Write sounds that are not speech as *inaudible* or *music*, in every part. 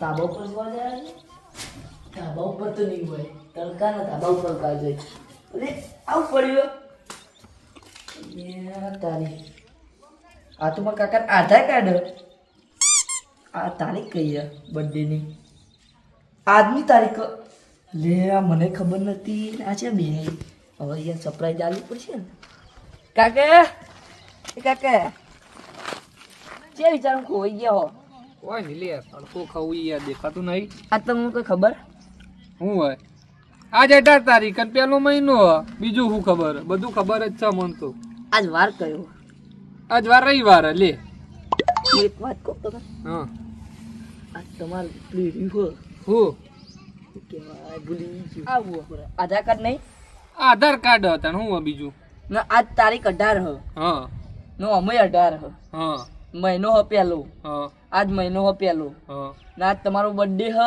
ધાબા ઉપર જોવા જાય? ધાબા ઉપર તો નહીં હોય. તડકાના ધાબા ઉપર કાઢ જાય અરે, આવું પડ્યું તારી. આ તો મારા કાકા આધાર કાર્ડ આ તારીખ કઈ બર્થડેની આજની તારીખ લે, આ મને ખબર નથી. આ છે બે હવે અહીંયા સરપ્રાઈઝ આવી પડશે ને. કાકે? કાકા? જે વિચાર ખોઈ ગયા હો. કોઈ નીલી લે તડકો ખાવું યાર દેખાતું નહીં. આ તમને કોઈ ખબર? શું હોય? આજ અઢાર તારીખ અને પેલો મહિનો બીજું શું ખબર? બધું ખબર જ છે મન તો. આજ વાર કયો? આજ વાર રવિવાર લે. એક વાત કહું તમે હા. આજ તમારું હો. હું. શું ભૂલી ગયું. આવું આધાર કાર્ડ નહીં? આધાર કાર્ડ હતા હોય બીજું? ના આજ તારીખ અઢાર હ. હા. નો અમે અઢાર હ. હા. મહિનો હ પહેલો આજ મહિનો હ પહેલો ના આજ તમારો બર્થડે હ.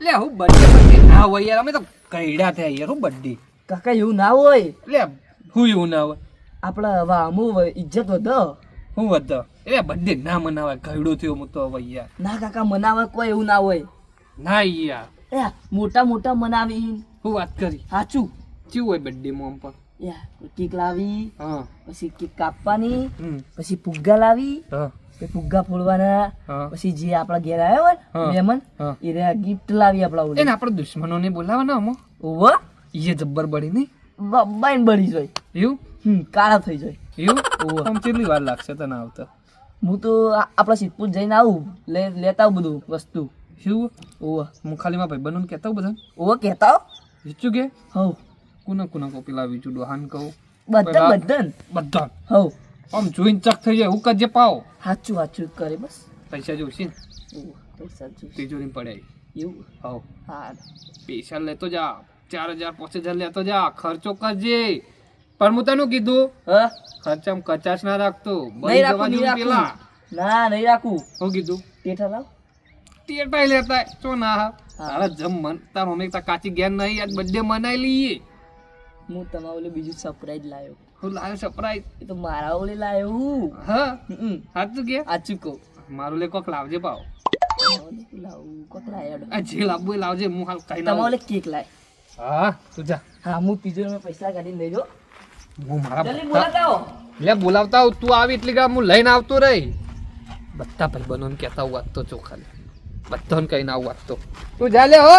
લે હું બર્થડે બર્થડે ના હોય યાર અમે તો કઈડા થયા યાર હું બર્થડે કાકા એવું ના હોય. લે હું એવું ના હોય. આપણે હવે અમુ ઇજ્જત વધ. હું વધ. એ બર્થડે ના મનાવાય કઈડો થયો હું તો હવે યાર. ના કાકા મનાવે કોઈ એવું ના હોય. ના યાર. એ મોટા મોટા મનાવી હું વાત કરી. સાચું કેવું હોય બર્થડે મોમ યા કેક લાવી હા. પછી કેક કાપવાની પછી પુગ્ગા લાવી ફુગ્ગા ફોડવાના પછી જે આપણા ઘેર આવ્યો હોય મહેમાન હા. એ ગિફ્ટ લાવી આપણા ઓલે. એને આપણે દુશ્મનોને બોલાવવાના અમો? ઓવો એ જબ્બર બળી નહીં. બાઈન બળી જોઈ. એવું? હમ કાળા થઈ જાય એવું? ઓવો આમ કેટલી વાર લાગશે તને આવતા? હું તો આપણા સિદ્ધપુર જઈને આવું. લે લેતા આવું બધું વસ્તુ. શું ઓવો હું ખાલી માં ભાઈ બનવું કહેતા બધા ઓવો કહેતા જીચું કે? હવ કુના કુના કોપી લાવી છું ડોહાન કહું. બધા બધા બધા હવ આમ જોઈને ચક થઈ જાય હું જે પાવ. સાચું સાચું કરે બસ. પૈસા જોઈશે ને? પૈસા જોઈશે. તિજોરી પડે એવું? હવ. હા પૈસા લેતો જા ચાર હજાર પાંચ હજાર લેતો જા ખર્ચો કરજે. પણ હું તને કીધું હા? ખર્ચામાં કચાશ ના રાખતો. બળી નહીં પેલા. ના નહીં રાખું. હું કીધું? ટેઠા લાવ. ટેટાઈ લેતા ચો ના હા. તારા જમ મન તાર મમ્મી કાચી ગેર નહીં આજ બર્થડે મનાઈ લઈએ. હું તમારા ઓલે બીજું સરપ્રાઈઝ લાવ્યો હું લાવ્યો સરપ્રાઈઝ એ તો મારા ઓલે લાવ્યો હું. હા? સાચું કે? સાચું કહું. મારું લે કોક લાવજે પાવ. લાવું કોક લાવ્યો આ જે લાવવું એ લાવજે હું હાલ કઈ ના ઓલે કેક લાય. હા તું જા. હા હું તિજોરીમાં પૈસા કાઢીને લઈ જો હું મારા જલ્દી બોલાતા આવો. લે બોલાવતા આવ. તું આવી એટલી ગામ હું લઈને આવતો રહી. બધા ભાઈ બનોને કહેતા આવું વાત તો ચોખાલી બધાને કહીને આવું વાંચતો તો. તું જા લે હો.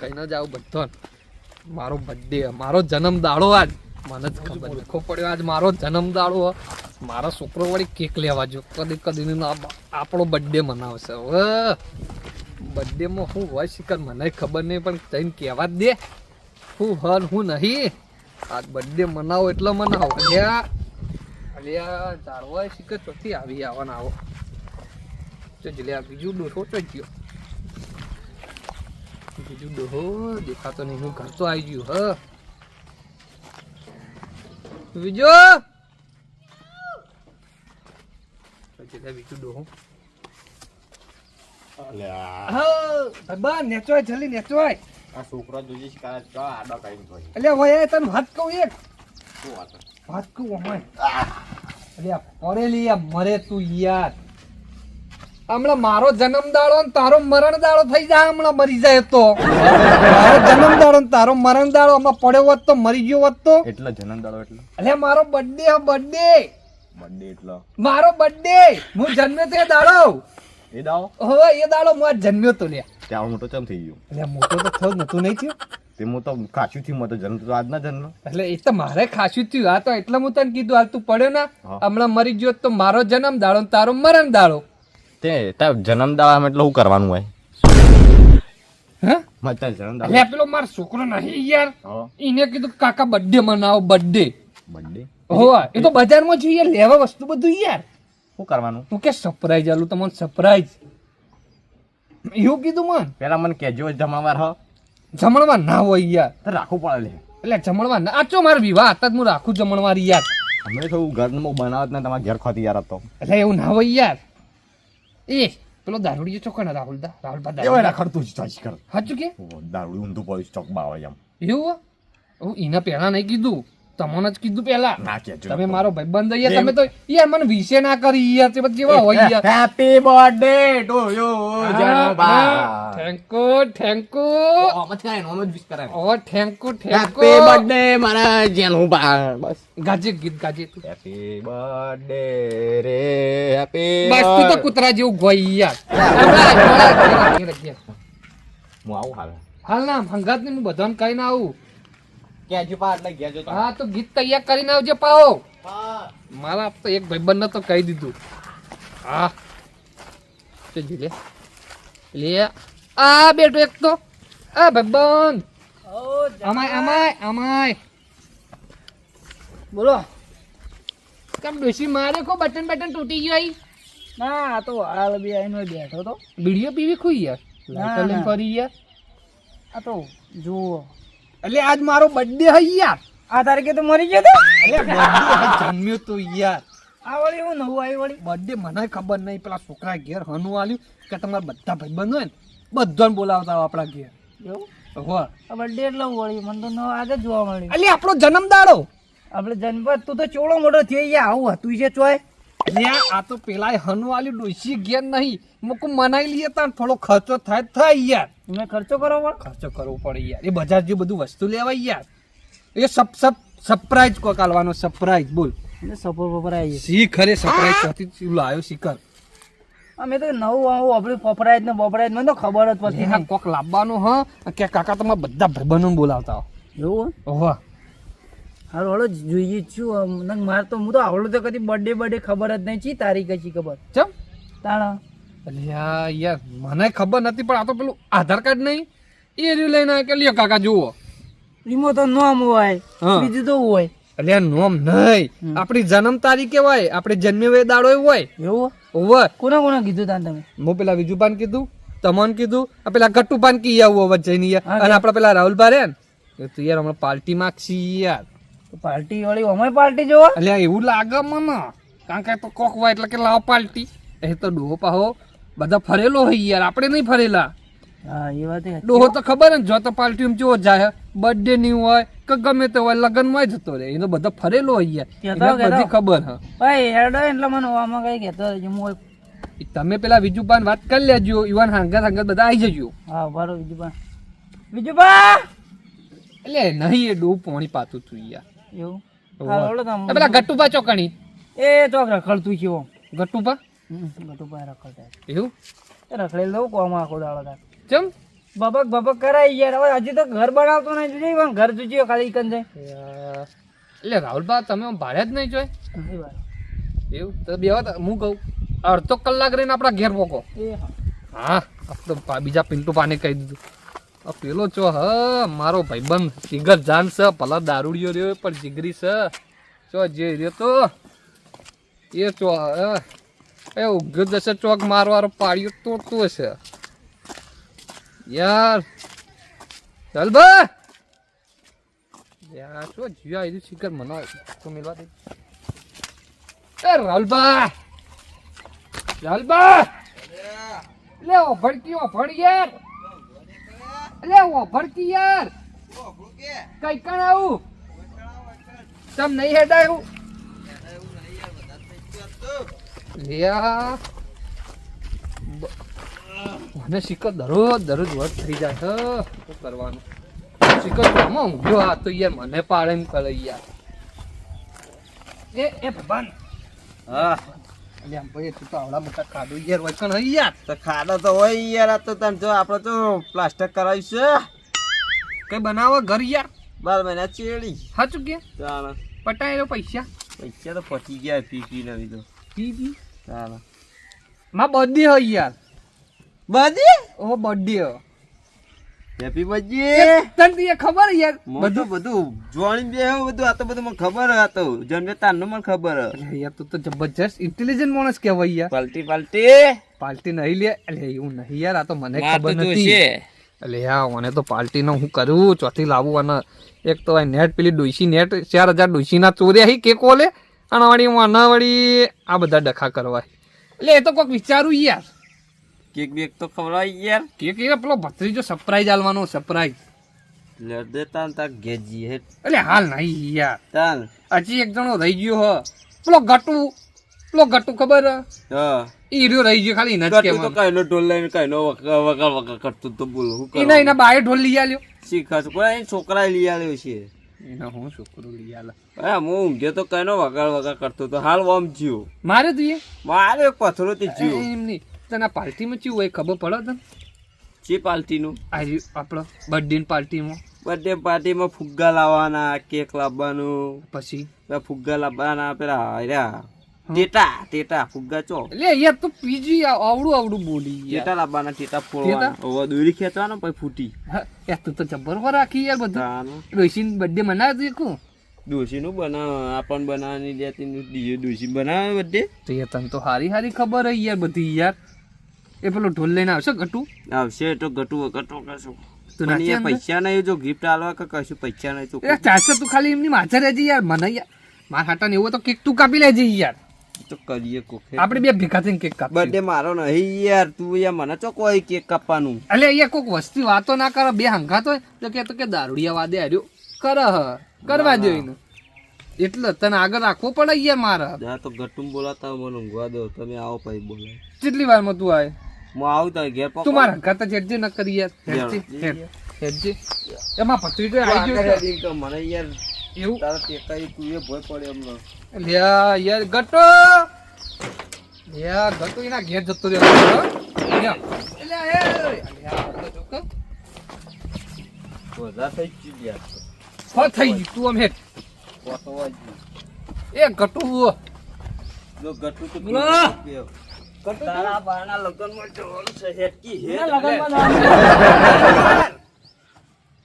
કહીને જાવ બધાને. મારો બર્થડે મારો જન્મ દાડો આજ. મને જ ખબર લખો પડ્યો આજ મારો જન્મ દાડો મારો છોકરો વળી કેક લેવા જો કદી કદી આપણો બર્થડે મનાવશે. હવે બર્થડે માં શું હોય શિકર? મને ખબર નહીં, પણ જઈને કહેવા જ દે. હું હન, હું નહીં. આજ બર્થડે મનાવો એટલે મનાવો. અલ્યા! અલ્યા જાળવા શિકર ચોથી આવી આવવાના આવો જો જલ્યા બીજું ડોસો ચોઈ ગયો બીજું ડોહો દેખાતો નહીં હું ઘર તો આવી ગયું હ બીજો બીજું ડોહો હા નેચવાય જલ્દી નેચવાય આ છોકરો જોજે કાં ચા આડા કોઈ વયા તને વાત કહું એક વાત કહું અમાય અલ્યા પડેલી મરે તું યાર. હમણાં મારો જન્મ દાડો ને તારો મરણ દાડો થઈ જાય હમણાં મરી જાય તો. મારો જન્મ દાડો ને તારો મરણ દાડો હમણાં પડ્યો હોત તો મરી ગયો હોત તો. એટલે જન્મ દાડો એટલે? અલે મારો બર્થડે હે બર્થડે બર્થડે એટલો? મારો બર્થડે હું જન્મ્યો તે દાડો. એ દાડો? હવે એ દાડો હું જન્મ્યો તો લે ત્યાં મોટો ચમ થઈ ગયો? અલ્યા મોટો તો થયો નતું નહીં થયું. તે હું તો કાચું થયું તો જન્મ તો આજના જન્મ. એટલે એ તો મારે ખાસું થયું. આ તો એટલે હું તને કીધું હાલ તું પડ્યો ના હમણાં મરી ગયો તો મારો જન્મ દાડો ને તારો મરણ દાડો. તે તાર જન્મ દાડા એટલે શું કરવાનું હોય. હા? તાર જન્મ દાડો પેલો મારો છોકરો નહીં યાર. હા. એને કીધું કાકા બર્થડે મનાવો બર્થડે બર્થડે હોવા એ તો બજારમાં જોઈએ લેવા વસ્તુ બધું યાર. શું કરવાનું? હું કે સરપ્રાઈઝ આલું તમને સરપ્રાઈઝ એવું કીધું મન. પેલા મને કેજો જમાવાર હ. જમણવા ના હોય યાર. તો રાખવું પડે લે. એટલે જમણવા ના આચો મારો વિવાહ હતા જ હું રાખું જમણવાર યાર. અમે તો ઘરનું બનાવત ને તમારા ઘેર ખોતી યાર હતો. એટલે એવું ના હોય યાર. એ પેલો દારૂડિયો ચોખ્ખો ના રાહુલ દા રાહુલ બા એવા દારૂડિયો. રખડતું જ ચાશ કર હાચું કે દારૂડી ઊંધું પડ્યું ચોક બાવા એમ એવું હું એના પહેલા નહીં કીધું તમને જ કીધું પેલા ના કેજો તમે મારો ભાઈબંધ અહીંયા તમે તો યાર મને વિશે ના કરી યાર તે બધા કેવા હોય યાર? હેપી બર્થડે ટુ યુ જનબા થેન્ક યુ ઓમ જ કરાય ઓમ જ વિશ કરે ઓ થેન્કુ થેન્કુ હેપી બર્થડે મારા જનોબા બસ. ગાજે ગીત ગાજે. તું હેપી બર્થડે રે હેપી બસ તું તો કૂતરા જેવું ગોઈ યાર. *laughs* હું આવું હાલ. હાલ ના હંગાત ને હું બધાને કઈ ના આવું. કેજો પા એટલે કેજો હા તો ગીત તૈયાર કરીને આવજે પાઓ મારા તો એક ભાઈબંધને તો કહી દીધું. હા. તે લે. લે. આ બેટો એક તો. આ ભાઈબંધ. અમાય અમાય અમાય. બોલો. કેમ ડોસી મારે કો બટન બટન તૂટી ગયો ના આ તો હાલ બી આવીને બેઠો તો. બીડીઓ પીવી ખુઈ યાર? લાઈટ કરી યાર? આ તો જુઓ. એટલે આજ મારો બર્થડે હઈ યાર. આ તારીખે તો મરી ગયો તો? એટલે બર્થડે જન્મ્યો તો યાર. આ વળી એવું નવું આવી વળી? બર્થડે મને ખબર નહીં પેલા છોકરા ઘેર હનું આલ્યું કે તમારા બધા ભાઈબંધો હોય ને બધાને બોલાવતા હોય આપણા ઘેર. એવું? બર્થડે એટલે વળી મને તો નવો આજે જોવા મળ્યું. એટલે આપણો જન્મદાડો આપણે જન્મ તું તો ચોળો મોટો થઈ ગયા આવું હતું છે ચોય. લ્યા આ તો પેલા હનુ આલ્યું ડોસી ઘેર નહીં. મૂકું મનાઈ લઈએ તાન થોડો ખર્ચો થાય થાય યાર. તમે ખર્ચો કરો પણ. ખર્ચો કરવો પડે યાર. એ બજાર જે બધું વસ્તુ લેવાય યાર. એ સપ સપ સરપ્રાઈઝ કોક આલવાનો સરપ્રાઈઝ બોલ. એટલે સફર આવી શી ખરે સરપ્રાઈઝ ક્યાંથી શું લાવ્યો શીખર. અમે તો નવું આવું આપણે ફફરાય ને બપરાય જ મને તો ખબર જ પડતી હા કોક લાવવાનું હ? કે કાકા તમે બધા ભાઈબંધોને બોલાવતા હો. એવું ઓહો. હાલ હળો જોઈએ છું. નક મારે તો હું તો આવડું તો કદી બર્થડે બર્થડે ખબર જ નહીં. છી તારીખ હજી ખબર? ચમ? તાણા. અલ્યા યાર મને ખબર નથી પણ આ તો પેલું આધાર કાર્ડ નહીં? એ રહ્યું લઈને કે લ્યો કાકા જુઓ. રીમો તો નોમ હોય બીજું તો હોય. અલ્યા નોમ નહીં. આપણી જન્મ તારીખે હોય આપણે જન્મે દાડો હોય. એવું? હોય કોને કોને કીધું તાન તમે? હું પેલા વિજુપાન કીધું તમન કીધું આ પેલા ગટ્ટુપાન કી આવું વચ્ચે ની અને આપણા આપડા પેલા રાહુલભા રે ને. તું તો યાર હમણાં પાર્ટી માંગશી યાર. પાર્ટી વાળી અમે પાર્ટી જોવા. અલ્યા એવું લાગે મને. કારણ કે તો કોક હોય એટલે કે લાવ પાર્ટી. એ તો ડોહો પાહો. બધા ફરેલો હોય યાર આપણે નહીં ફરેલા. હા એ વાત ડોહો તો ખબર ને જો તો પાર્ટી જો જાય બર્થડે ની હોય કે ગમે તે હોય લગ્નમાં જતો રહે. એનો બધો ફરેલો હોય યાર. બધી ખબર હા. ભાઈ હેડો એટલે મને આમાં કઈ કહેતો હું તમે પેલા વિજુપાન વાત કરી લેજો. ઈવન હાંગા હાંગા બધા આવી જજો. હા બરો પા બીજું એટલે નહીં એ ડો પોણી પાતું તું યાર. એવું? પેલા ગટ્ટુપા ચોકણી. એ ચોક રખડતું છે એવો ગટ્ટુપા ગટુ રખડતા એવું કોમ આખો દાડો તાર. ચમ? બબક બબક કરાય યાર હવે હજી તો ઘર બનાવતો નહીં જોઈ પણ ઘર જોજો ખાલી ઈકન જાય એટલે રાહુલબા તમે ભાડે જ નહીં જોય? એ એવું? તો બે હું કહું અડધો કલાક રહીને આપણા ઘેર પોકો. હા. આપણે બીજા પિન્ટુ પાને કહી દીધું. પેલો ચો હ મારો ભાઈબંધ જીગર જાન છે ભલા દારૂડિયો રહ્યો પણ જીગરી છે ચો જે રહ્યો તો એ ચો હ. એ ઉગ્યો જશે ચોક મારવારો પાડ્યો તો હશે યાર. ચાલ બા. યાર, શું જીવા આવી શિખર મને તો મિલવા દે. એ રાહુલબા રાહુલબા લે ઓ ભડકી ઓ ભડ યાર. લે ઓ યાર. કઈ કણ આવું. તમ નહીં હેડાયું? એવું મને સિક્કો દરરોજ દરરોજ વર્ક થઈ જાય છે. શું કરવાનું? સિક્કો આમાં ઊંઘ્યો આ તો યાર મને પાડે એમ કરે યાર. એ એ ભગવાન. હા. આમ ભાઈ તું તો આવડા મોટા ખાડો યાર હોય કણ હઈ યાર. તો ખાડો તો હોય યાર આ તો તને જો આપણે તો પ્લાસ્ટર કરાવ્યું છે. કઈ બનાવો ઘર યાર? બાર મહિના ચેડી. સાચું કે? ચાલો. પટાયેલો પૈસા? પૈસા તો પચી ગયા પી પી નવી તો પી પી ચાલો. માં બર્થડે હોય યાર. બધી ઓ બર્થડે હેપી બર્થડે તને તો ખબર યાર? બધું બધું જોણી બે હો બધું આ તો બધું મને ખબર હે આ તો જન્મે તારનું મને ખબર હે યાર તું તો જબરજસ્ત ઇન્ટેલિજન્ટ માણસ કહેવાય યાર. પાલટી પાલટી. પાલટી નહીં લે. એટલે એવું નહીં યાર આ તો મને ખબર નથી. એટલે યાર મને તો પાલટી નો હું કરું? ચોથી લાવું અને એક તો આ નેટ પેલી ડોઈસી નેટ ચાર હજાર ડોઈસી ના ચોર્યા હી કે કોલે? અને વળી મને વળી આ બધા ડખા કરવાય. એટલે એ તો કોઈક વિચારું યાર. કેક બેક તો ખવડાવી યાર. કેક એ પેલો ભત્રીજો સરપ્રાઈઝ આલવાનો સરપ્રાઈઝ લડે તાન તા ગેજી હે. એટલે હાલ નહીં યાર. તાન હજી એક જણો રહી ગયો હ. પેલો ગટુ પેલો ગટુ ખબર? હ? હા ઈ રહ્યો રહી ગયો ખાલી એને જ તો. કઈનો ઢોલ લઈને કઈનો વગર વગર કરતું તો બોલો. શું એના કરવાનું? એના બાય ઢોલ લઈ આલ્યો. શીખાસ કોઈ છોકરા છોકરાએ લઈ આલ્યો છે. એના હું છોકરો લઈ આલે. હા હું ઊંઘ્યો તો કઈનો વગર વગર કરતો તો હાલ ઓમ જીવ. મારે તું મારે એક પથરો તે જીવ. એમ નહીં. તને પાર્ટીમાં ચેવું હોય ખબર પડે તને? ચી પાર્ટીનું આ આપણો બર્થડે પાર્ટીમાં બર્થડે પાર્ટીમાં ફુગ્ગા લાવવાના કેક લાવવાનું. પછી? ફુગ્ગા લાવવાના પેલા હાર્યા. ટેટા ટેટા ફુગ્ગા ચો. એટલે યાર તું પીજી આવડું આવડું બોલી ટેટા લાવવાના ટેટા ફોડવાના. ઓવા દોરી ખેંચવાનો પછી ફૂટી. યાર તું તો જબ્બર પર રાખી યાર બધું. ડોસીન બર્થડે મનાવે એકું ડોશીનું બનાવ આપણ બનાવવાની દેતી ડીજે ડોશી બનાવે બધે તો યાર તને તો હારી હારી ખબર હે યાર બધી યાર. એ પેલો ઢોલ લઈને આવશે ગટુ? આવશે તો ગટુ ગટુ કશું? પૈસા નહીં જો ગિફ્ટ આલવા કે કશું પૈસા નહીં તો તું ખાલી એમની માથે રહેજે યાર. મને યાર મારા હાટાને એવું તો કેક તું કાપી લેજે યાર. તો કરીએ કોકે આપણે બે ભેગા થઈને કેક કાપ બર્થડે મારો નહીં યાર તું યાર મને ચો કોઈ કેક કાપવાનું? એટલે અહીંયા કોક વસ્તી વાતો ના કરો બે હંગાતો તો કે તો કે દારૂડિયા વાદે હાર્યો. કર કરવા દો એને. એટલે તને આગળ રાખવો પડે યાર મારે. જા તો ગટુમ બોલાતા મને ઊંઘવા દો. તમે આવો પછી બોલે કેટલી વારમાં તું આવે? હું આવું તાર ઘેર. તું મારા હંગાત જ હેડજે ન કરી યાર. એમાં પતરી તો આવી ગયો મને યાર એવું તારા ટેકાઈ તું એ ભય પડે એમનો લ્યા યાર ગટો લ્યા ગટો એના ઘેર જતો રહ્યો લ્યા. લ્યા, એ, લ્યા, જોક. બધા થઈ જ લ્યા હો થઈ ગઈ તું આમ પોતવા જ એ ગટુ જો ગટુ તો બોલો. ગટુ તારા બાના લગનમાં જવાનું છે હેટકી હેટ લગન લગનમાં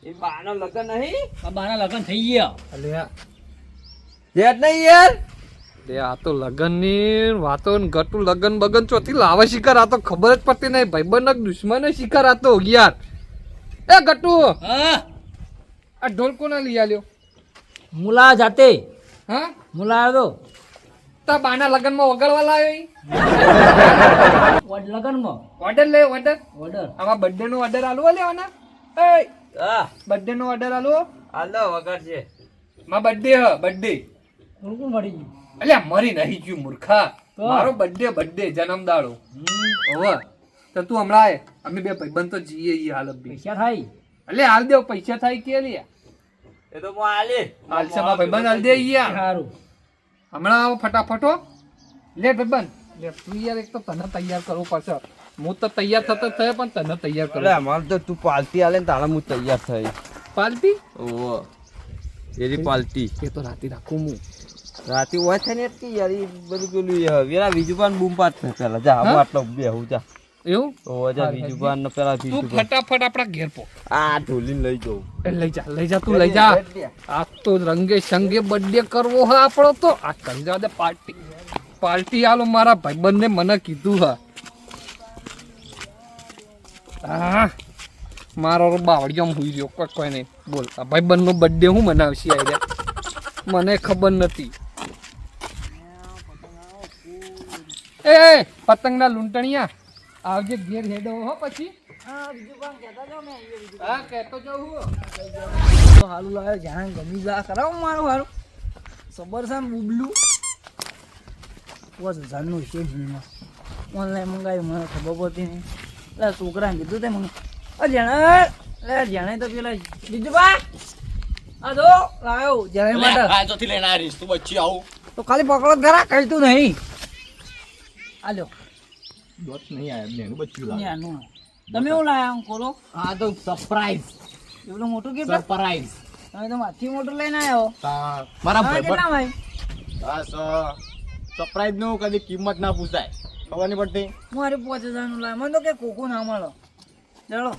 એ બાના લગન નહીં? આ બાના લગન થઈ ગયા. લ્યા હેટ નહીં યાર? લે આ તો લગનની વાતો ને ગટુ લગન બગન ચોથી લાવે શિકાર આ તો ખબર જ પડતી નહીં. ભાઈબંધ દુશ્મન શિકાર આ તો યાર. એ ગટુ હા. આ ઢોલ કોના લઈ આલ્યો. મુલા જાતે. હા? મુલા આવ્યો. તા બાના લગનમાં વગાડવા લાવ્યો ઈ? લગનમાં? ઓર્ડર લે ઓર્ડર. ઓર્ડર. આમાં બર્થડે નો ઓર્ડર આલવો લેવાના? એ હા બર્થડે નો ઓર્ડર આલો. આલો વગર છે માં બર્થડે હ બર્થડે કોણ મરી મળી ગયું? અલ્યા મરી નહીં ગયું મૂર્ખા. તો? મારો બર્થડે બર્થડે જન્મદાડો હવે. તો તું હમણાં આય. અમે બે ભાઈબંધ તો જઈએ ઈ હાલ પૈસા થાય? એટલે હાલ દેવ પૈસા થાય કે લે એ તો હું આલે. હાલ છે મારા ભાઈબંધ હાલ દે યાર સારું. હમણાં આવો ફટાફટો લે ભાઈબંધ. લે તું યાર એક તો તને તૈયાર કરવું પડશે. હું તો તૈયાર થતો થયો પણ તને તૈયાર તો તું પાલટી આલે ને તારા હું તૈયાર થઈ. પાલટી? ઓહો. એરી પાલટી. એ તો રાતે રાખું હું. રાતે હોય છે ને એટલી યાર એ બધું પેલું વેરા બીજું બૂમ પાડ છે પેલા. જા હું? આટલો બેહું જા. એવું? જા ને પેલા તું ફટાફટ આપણા ઘેર પો આ ઢોલીને લઈ જાઉં. લઈ જા લઈ જા તું લઈ જા. આ તો રંગે સંગે બર્થડે કરવો હા આપણો તો. આ કરી દે પાર્ટી પાર્ટી આલો મારા ભાઈબંધને મને કીધું હા. આ મારો બાવડિયામાં હુઈ રહ્યો કોઈ કોઈ નહીં. બોલ. આ ભાઈબંધનો બર્થડે હું મનાવશી આવી મને ખબર નથી. એ પતંગના લૂંટણિયા. આવજે ઘેર હેડો હો પછી. હા કહેતો જાઉં? હું હાલું લાવે જાણે ગમી જા. કરાવો મારું હારું. સબર ને બુબલું. પોસ હજારનું છે ઓનલાઈન મંગાવ્યું મને ખબર પડતી નહીં. એટલે છોકરાને કીધું તે મને. અ જાણે લે જાણે તો પેલા બીજું બા આ જો લાવ્યો જાણે માટે. તો ખાલી પકડો જ ખરા કઈ તું નહીં આલ્યો ન્યાનું. તમે એવું લાયા આમ ખોલો. આ તો સરપ્રાઈઝ એટલું મોટું કે સરપ્રાઈઝ તમે તો માથી મોટું લઈને આવ્યો મારા ભાઈ કેટલા ભાઈ? બસ સરપ્રાઈઝનું કદી કિંમત ના પૂછાય. ખબર નહીં પડતી? મારે પાંચ હજારનું લાય. મને તો કે કોકો ના મળો. ચાલો.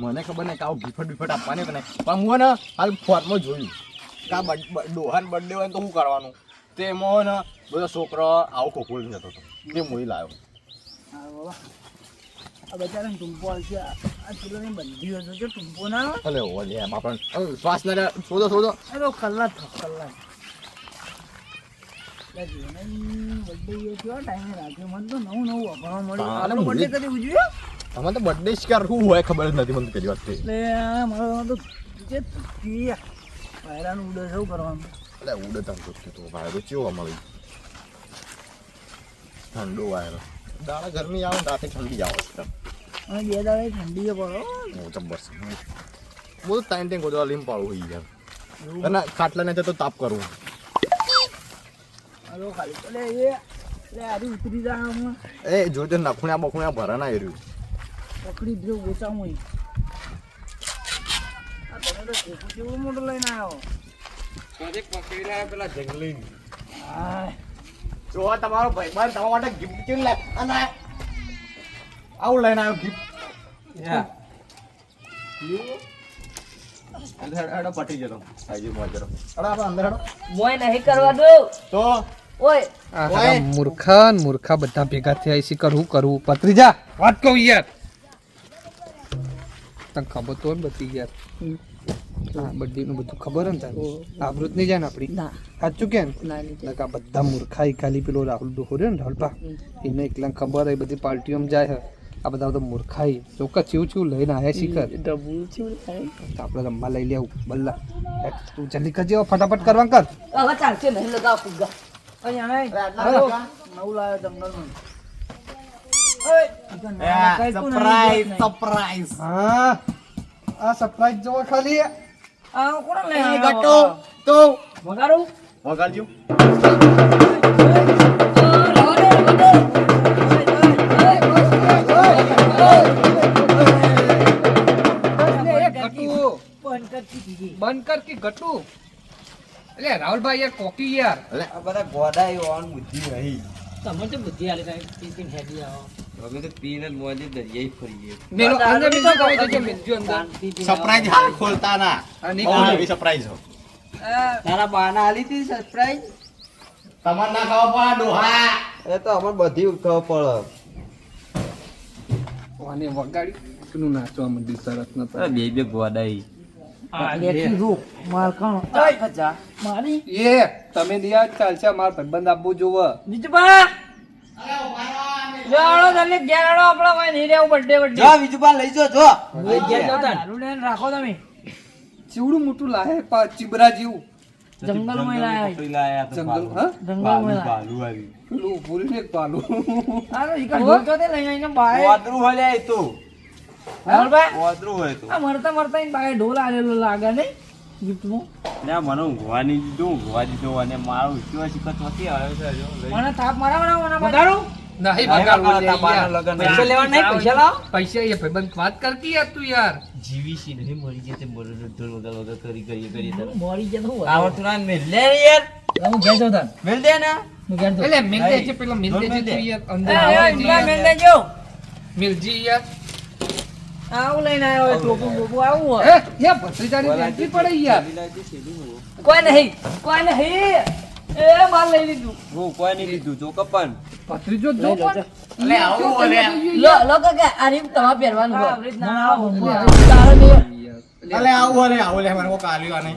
મને ખબર નહીં કે ભીફટ ભીફટ આપવાની કે નહીં. પણ હું ને હાલ ફોનમાં જોયું. કા ડોહાન બર્થડે હોય તો શું કરવાનું? તે એમાં ને બધો છોકરો આવો કોકો જતો હતો. તે મોઈ લાવ્યો. આ બચારાને ટૂંપો આવશે. આ ચૂલાની બંધી હતો જો ટૂંપો ના અલે ઓ એમાં પણ શ્વાસ ના. શોધો એ તો કલાક કલાક. મને તો તો બર્થડે હોય ખબર જ નથી મને પેલી વાત તો વાયરાનું ઉડે શું કરવાનું? એટલે ઉડે તમ તો તો વાયરો ચેવો અમારી? ઠંડો વાયરો. દાડા ગરમી આવે રાતે ઠંડી આવે છે. અને બે દાડે ઠંડી પડો હું જબ્બર છે હું તો ટાઈમ ટાઈમ ગોદવા લઈને પાડું હોય યાર. અને તો તાપ કરવું હાલો ખાલી એટલે એ એટલે આરી ઉતરી હમણાં એ જોજો નખુણ્યા બખુણ્યા ભરા ના એર્યું પકડી જ જો આ તમે તો મોટું લઈને આવ્યો હા? જો આ તમારો ભાઈબંધ તમારા માટે ગિફ્ટ કેમ લે અને આવું લઈને આવ્યો ગિફ્ટ હેડો પટી જતો આઈ મોજ જરો હેડો આપણે અંદર હેડો. મોય નહીં કરવા દઉં તો? ઓય. મૂર્ખા ને મૂર્ખા બધા ભેગા થયા છે કરવું કરવું પતરી જા. વાત કહું યાર. તને ખબર તો ને બધી યાર. હા બધી નું બધું ખબર ને તને? આવૃત નહીં જાય ને આપણી? ના. સાચું કે ને? બધા મૂર્ખા ખાલી પેલો રાહુલ ડોહો રહ્યો ને ઢોલપા એને એકલા ખબર હોય બધી પાર્ટીઓમાં જાય હે. આ બધા બધા મૂર્ખાઈ ચોક્કસ ચીવું ચીવું લઈને આવ્યા શીખર આપણે રમવા લઈ લેવું. બલ્લા. તું જલ્દી કરજે ફટાફટ કરવા કર. હવે ચાલશે નહીં લગાવ ફુગ્ગા અહીંયા નહીં હાલો નવું લાવ્યો જંગલમાં સરપ્રાઈઝ સરપ્રાઈઝ હા આ સરપ્રાઈઝ જોવો ખાલી આ કોણ લઈ ગટો તો વગાડું વગાડજો બંધ કર કે ગટુ એટલે રાહુલભાઈ યાર કોકી યાર. આ બધા ગોડા ઓન બુદ્ધિ નહીં તમે તો બુદ્ધિ આલે ભાઈ ટીફિન હેડી આવો. અમે તો પીને જ મોજે દરિયાઈ ફરીએ. મેલો અંદર બીજો કહો તો કે મેલજો અંદર? સરપ્રાઈઝ હા ખોલતા ના. અને બહુ સરપ્રાઈઝ હો. તારા બાના આલી હતી સરપ્રાઈઝ તમાર ના ખાવા પા ડોહા. એ તો અમાર બધી ઉઠાવ પડે. અને વગાડી નું નાચવા મંડી સરસ નતો બે બે ગોડાઈ. મારી એ તમે દિયા ચાલશે મારા ભાઈબંધ આપવું જોવે. બીજું જાડો જલ્દી ઘેર આડો આપણો કોઈ નહીં રહેવું બર્થડે બર્થડે જો બીજું બા લઈ જો. જો રાખો તમે. ચીવડું મોટું લાહે ચીબરા જેવું. લાયા જંગલ હા? જંગલમાં લાયા ભાલુ આવી. પેલું પૂરી ને પાલું. આનો ઈકર ઢોલ તો તે લઈને આવીને વાદરું હોય તો. રાહુલભાઈ, હોય તો. આ મરતા મરતા ઈને બાએ ઢોલ આલેલો લાગે નહીં ગિફ્ટમાં ના મને ઊંઘવા દીધું ઊંઘવા દીધું અને મારો ઉઠ્યો શીખત નથી આવ્યો છે જો મને થાપ મારા મને ના. ને ને. દેજો. મિલજી યાર. આવું લઈને આવ્યો ટોપું બોપું આવું હોય. એ યાર ભત્રીજાની બેટરી પડે યાર કોઈ નહીં કોઈ નહીં. એ માલ લઈ લીધું. હું કોઈ નહીં લીધું જો કપન. ભત્રીજો જો પણ લે, આવું ઈ લો લો કાકા આ રીત તમારે પહેરવાનું હોય. આવો. તારો નહીં. અલે આવું અલે આવું લે મને કાલ્યો આને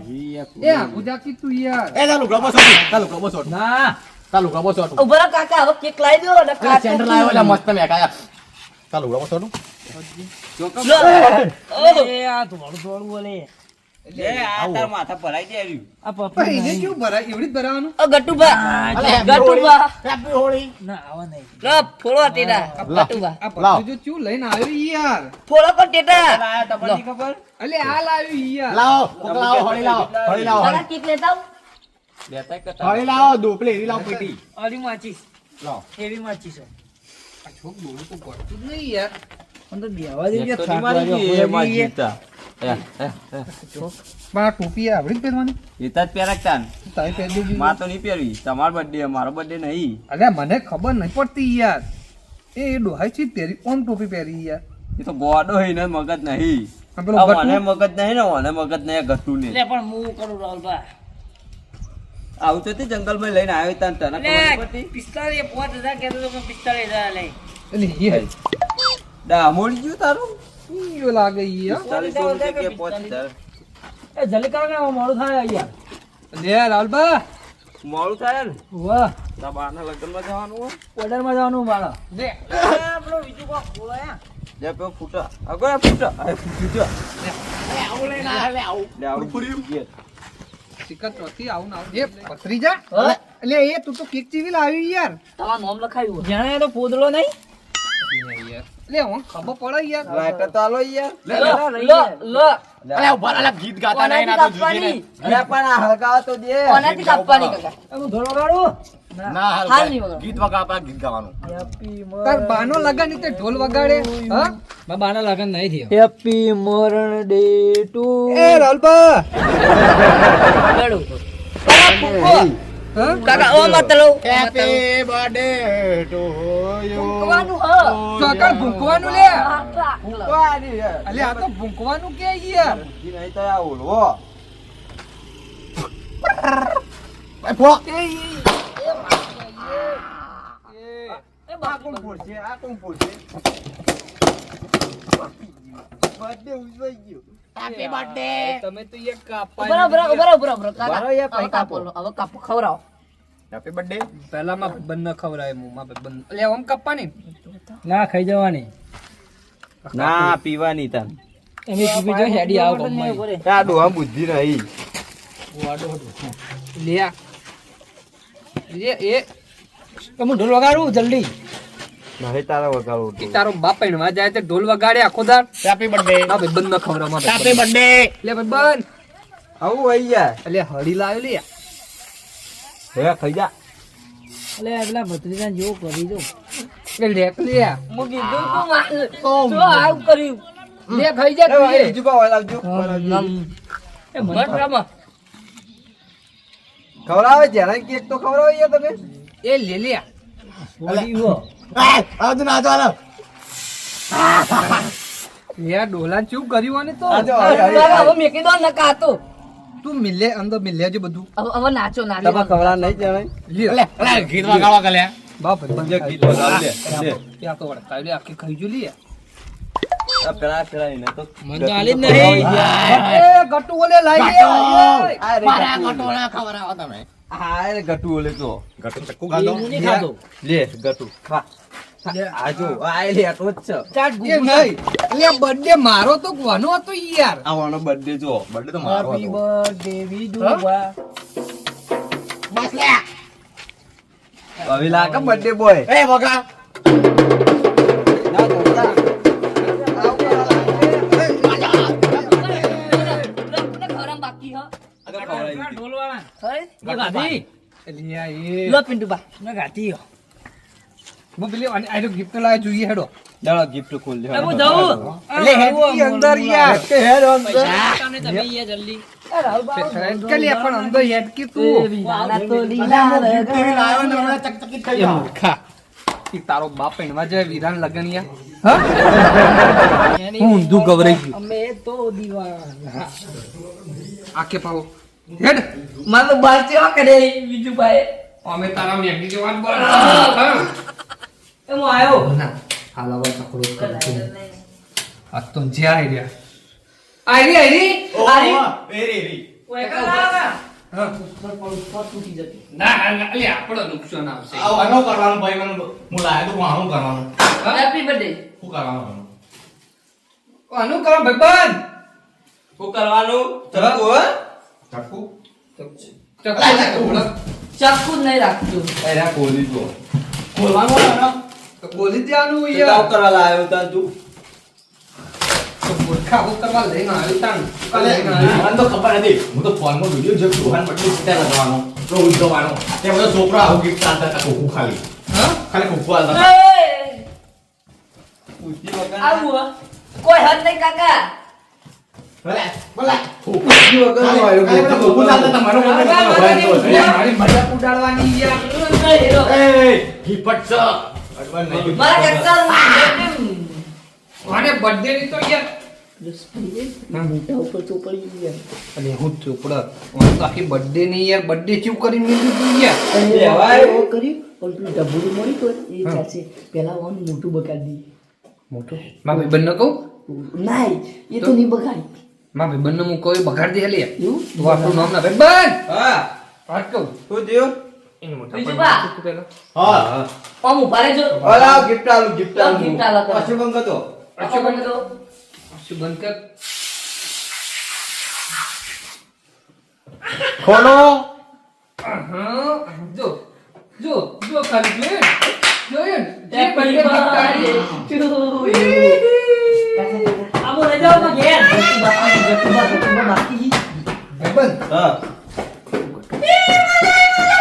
એ આપુજા તું યાર. એ ચાલુ ગ્લોબો સોટ ચાલુ ગ્લોબો સોટ ના. ચાલુ ગ્લોબો સોટ ઊભા કાકા હવે કેક લાવી દો અને કાઢો. સેન્ટર લાવ્યો એટલે મસ્ત મેકાયા ચાલુ ગ્લોબો સોટ અલે લાવ. ભત્રીજો ચેવું લઈને આવ્યો યાર. ફોડો કો ટેટા? આ તમને નહીં ખબર? અલે આ લાવ્યો યાર. લાવો કોક લાવો હોળી લાવો હોળી લાવો. કાકા કેક લેતા આવો. લેતા કતા હોળી લાવો દોપલી એવી લાવો પેટી. અરી માચીસ લાવો એવી માચીસ. છોક બોલું તો પડતું જ નહીં યાર. મારી ટોપી આવડી પહેરવાની? એ તારી પહેરી તો નહીં પહેરવી. તમારો બર્થડે મારો બર્થડે નહીં. અરે મને ખબર નહીં પડતી યાર. એ ડોહાઈ છે પહેરી ઓમ ટોપી પહેરી યાર? એ તો ગોડો હોય ને મગજ નહીં. મને મગજ નહીં ને મને મગજ નહીં ઘટું ને એટલે પણ હું કરું રાહુલભાઈ આવું તો તે જંગલમાં લઈને આવ્યો તાન તને ખબર પડતી? પિસ્તાળીસ પાંચ હજાર કહેતો તો પિસ્તાળીસ હજાર લઈ. એટલે એ ડામોડી ગયું તારું ઈયો લાગે યાર કે પાંચ એ જલકા કે મોડું થાય યાર લે લાલબા મોડું થાય ને વાહ તારા બારના લગ્નમાં જવાનું ઓર્ડરમાં જવાનું મારા દે આપણો બીજું કો યાર લે પેલો ફૂટો આ ફૂટો આ ફૂટ્યો લે આવું નથી આવું ના આવું. એ ભત્રીજા હા? એટલે એ તું તો કેક ચીવી લાવી યાર તમારું નામ લખાયું જાણે તો પોદળો નહીં લે હું ખબર પડે યાર. લાઈટર તો આલો યાર. લે લે લે અરે ઊભા અલગ ગીત ગાતા નહીં ના તો જુજી ને. કાપવાની અરે પણ આ હળગાવો તો દે. કોનાથી કાપવાની કાકા? હું ધોળો હાલ ના વગાડો. ગીત વગા ગીત ગાવાનું. તાર બાનો લગન તે ઢોલ વગાડે હા? હેપી મરણ ડે ટુ. એ રાહુલબા લડો. કાકા કાકા ઓ મતલો હેપી બર્થડે ટુ યુ ફૂંકવાનું હ. ચોકડ ભૂંકવાનું લે. યાર અલે આ તો ભૂંકવાનું કે યાર? નહીં તો આ ઓલવો એ આ બાપુ. કોણ ફોડશે આ કોણ ફોડશે બર્થડે ઉજવાઈ ગયો. તમે તો યાર કાપા ઊભા રહો, ઊભા રહો, ઊભા રહો, ઊભા રહો, કાકા. રહો, હવે પછી કાપો, હવે કાપો, ખવરાવો હેપી બર્થડે પહેલા માં બંને ખવડાય મુમાં બંને અલે આમ કાપવાની ના ખાઈ જવાની. ના પીવાની તન. એની પીવી જો હેડી આવો કમાઈ આ ડોહા બુદ્ધિ નહીં લે આ. લે એ તમે ઢોલ વગાડું જલ્દી. નહીં તારા વગાડો ઈ તારો બાપ પૈણવા જાય તે ઢોલ વગાડે આખો દાડ. હેપી બર્થડે ના ભાઈ બંને ખવડાવવા હેપી બર્થડે લે ભાઈ બંધ. આવું હોય યાર. અલે હળી લાવ્યો લે. હવે ખાઈ જા. એટલે પેલા ભત્રીજા જેવો કરી દો એ લેક લે. હું કીધું તું માર- શું આવું કર્યું? લે ખાઈ જા તું બીજું પાવ લાવજો. એ મત રમો. ખવડાવે જરા કેક તો ખવડાવો યાર તમે. એ લે લે. હો. એ ના ચાલો યાર ડોલા ચૂપ કર્યું અને તો હવે મેકી દો ને કાતો. તું. મિલે અંદર મિલે જે બધું. હવે હવે નાચો નાચો તમે ખવડાવ નહીં જણાય? લે લે ગીત વગાડવા કલ્યા બાપ ભાઈ બંધ જે ખાઈ ગીત વગાડ લે લે. ત્યાં તો વળતા લે આખી ખાઈ જો લે પેલા પેલા એને તો મને તો આલી નહીં. એ ગટુ ઓલે લાઈ લે મારા ગટુ. કટોરા ખવડાવો તમે. આ ગટુ ઓલે તો. ગટુ ચક્કુ ખાધો? હું લે ગટુ. ખા આ આ લે જ છે. ચાટ નહીં લે બર્થડે મારો તો કોનો હતો યાર? આવવાનો બર્થડે જો બર્થડે તો મારો હતો. બર્થડે વિદુભા બસ લે હવે લાગે બર્થડે બોય એ વગા. ના લે હો. હું પેલી અને આ ગિફ્ટ લાવ્યો જોઈએ હેડો. ચાલો ગિફ્ટ ખોલ દે. હું જાઉં. એટલે હેડની અંદર યાર. કે હેડ અંદર. તમે તમે યે જલ્દી. તારો બાપ એણવા જાય વિરાન લગન ઊંધું ગવરાઈ ગયું. અમે તો દીવા આખે પાવો હેડ. મારે તો બાર ચેવા કરે બીજું ભાઈ અમે તારા જેવા બોલ. એ હું આવ્યો ના હાલ હવે તકડો કરું છું. આ તો જે આઈડિયા રહ્યા આઈ રહી આઈ રહી વેરી વેરી હું એકલા આવ્યા. હા. ઉપર પર ઉપર તૂટી જતી. ના ના આપણો નુકસાન આવશે આનો કરવાનું ભાઈ મને હું લાવ્યો તો હું આનું કરવાનું Happy birthday. હું કરવાનું આનું? કરો ભાઈબંધ હું કરવાનું ચક્કુ, હો? ચક્કુ ચકુ જ નહીં રાખતું એ રા ખોલી જો. ખોલવાનું બોલી દેવાનું તે યાર કરવા લાવ્યો તા તું તો મૂર્ખા હું કરવા લઈને આવ્યો આવ્યો. મને તો ખબર નથી હું તો ફોનમાં વીડિયો જોયો દોહાન પટ્ટી સીધા લગાવવાનો તો ઉજવવાનો તે બધા છોકરા આવું ગીત ચાલતા હતા ખોખું ખાલી હા ખાલી હતા. પૂછતી વગર આવું કોઈ હદ નહીં કાકા ભલે, ભલે. ખોખું. વગર નો આવ્યો. ખાલી બધા ખોખું ચાલતા હતા. મારો મમ્મી મારા મને મારા હતો. મજાક ઉડાડવાની યાર એ, હિપટ બર્થડે ની તો યાર. મોટા ઉપર ચોપડી ગયા અને હું ચોપડા હું તો આખી બર્થડે ની યાર બર્થડે ચૂપ કરી મેલી તું યાર. લેવાય. એવું કર્યું? પણ પેલું ડબલું મળી તો એ ચાલશે. પેલા વાનું મોટું બગાડી મોટું? મા ભાઈ બંને કહું? ના એ તો નહીં બગાડી. મા ભાઈ બંને હું કહું બગાડ દે લે. એવું? તું આપણું નામ ના ભાઈ બંધ હા. વાત કહું શું થયું? એને મોટા બીજું ભાઈ બા? તું પેલા હા. આમ ઊભા રહેજો ઓલા gift આલું, લાવ આલું. gift આલો કરો કર ખોલો હા, જો જો જો ખાલી જોયું ને? જે પેલી બંને બાર. કાઢી. આ બોલે જાઓ માં ઘેર બાકી બાકી ભાઈબંધ, હા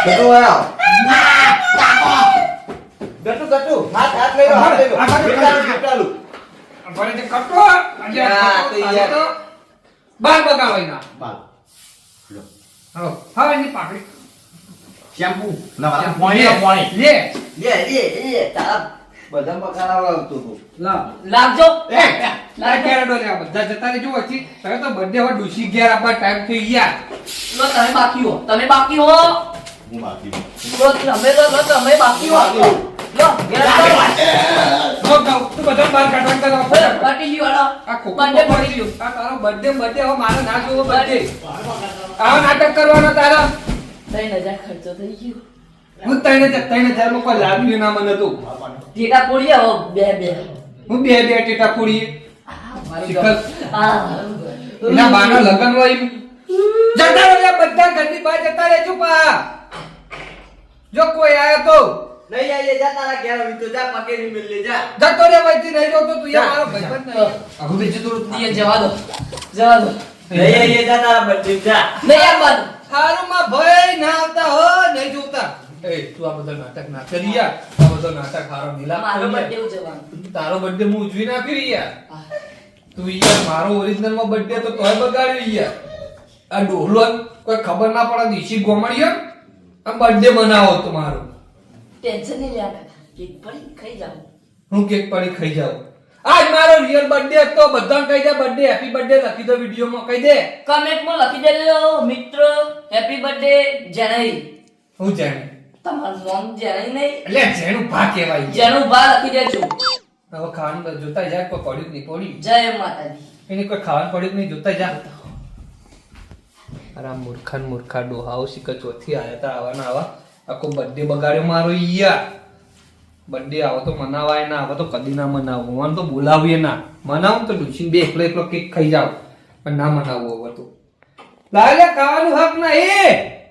ગટુ આયો ગટુ ગટુ હાથ હાથ લઈ લો હાથ લઈ લો. આ બાજુ, ગીટાલું, ગીટાલું. અમારે જે કટો, આજે આ હા, કટો, તો યાર. બાર બગાવાય ના. બાલ. હવે, હવે એની પાકડી. શેમ્પુ. ના મારા પાણી પાણી. લે, લે લે લે તારા. બધા બકારા આવતું હતું. લાવજો. એ, આ કેરેડો લે, બધા? જતા રહેજો વચ્ચે. હવે તો birthday હવે ડૂસી ગયા આપવા ટાઈમ થઈ ગયા. લો તમે બાકી હો. તમે બાકી હો. હું બાકી લો તમે બાકી હો લો તું બધા બહાર કાઢવાનું કરો. હવે બાકી ગયું હાલો. આ પડી પડી આ તારો birthday, birthday, હવે મારે ના જોવો birthday. આવો નાટક કરવાનો તારો? ત્રણ હજાર ખર્ચો થઈ ગયો. હું ત્રણ હજાર ત્રણ હજારમાં કોઈ લાગ્યું ના મને તો. ટેટા પોડી આવો બે બે. હું બે બે ટેટા પોડી મારી શિખર. આ એના બાના લગન હોય. જતા રહ્યા બધા ઘરની બહાર જતા રહેજો પા જો કોઈ આયો તો. નહીં આઈએ જા તારા ઘેર આવી તો જા પકેરી મિલ લે જા. જતો રે વહીથી નહીં જોતો તું. યાર મારો ભાઈબંધ નહીં હવે બીજું થોડું દિયે જવા દો જવા દો. નહીં આઈએ જા તારા બર્થડે જા. નહીં આવવાનું હારું માં ભય ના આવતા હો નહીં જોતા. એ તું આ બધા નાટક ના કરી યાર. આ બધો નાટક હારો નીલા. મારો બર્થડે ઉજવવાનો. તારો બર્થડે હું ઉજવી નાખી યાર. તું યાર મારો ઓરિજિનલમાં બર્થડે તો તોય બગાડ્યો યાર. આ ડોહલો કોઈ ખબર ના પડે દીશી ગોમડિયો આ બર્થડે મનાવો તમારો ટેન્શન નહીં લેવા કેક પડી ખાઈ જાવ હું કેક પડી ખાઈ જાવ આજ મારો રિયલ બર્થડે હતો. બધાને કહી દે બર્થડે હેપી બર્થડે લખી દો વિડીયોમાં કહી દે. કમેન્ટમાં લખી દેજો મિત્ર હેપી બર્થડે જનઈ હું જાણે તમારું નામ જનઈ નહીં. એટલે જેનું ભા કહેવાય. જેનું ભા લખી દેજો. હવે ખાવાનું જોતા જાય કોઈ પડ્યું નહીં પડ્યું. જય માતાજી. એને કોઈ ખાવાનું પડ્યું નહીં જોતા જા. અરે આ મૂર્ખા ને મૂર્ખા ડોહાઓ શીખર ચોથી આવ્યા હતા આવાના આવા આખો બર્થડે બગાડ્યો મારો યાર. બર્થડે આવો તો મનાવાય ના, આવો તો કદી ના મનાવો. મને તો બોલાવીએ ના. મનાવું તો ડુસીને બે એકલો એકલો કેક ખાઈ જાવ પણ ના મનાવવું હવે તો. લાલે ખાવાનું હક ના, એ!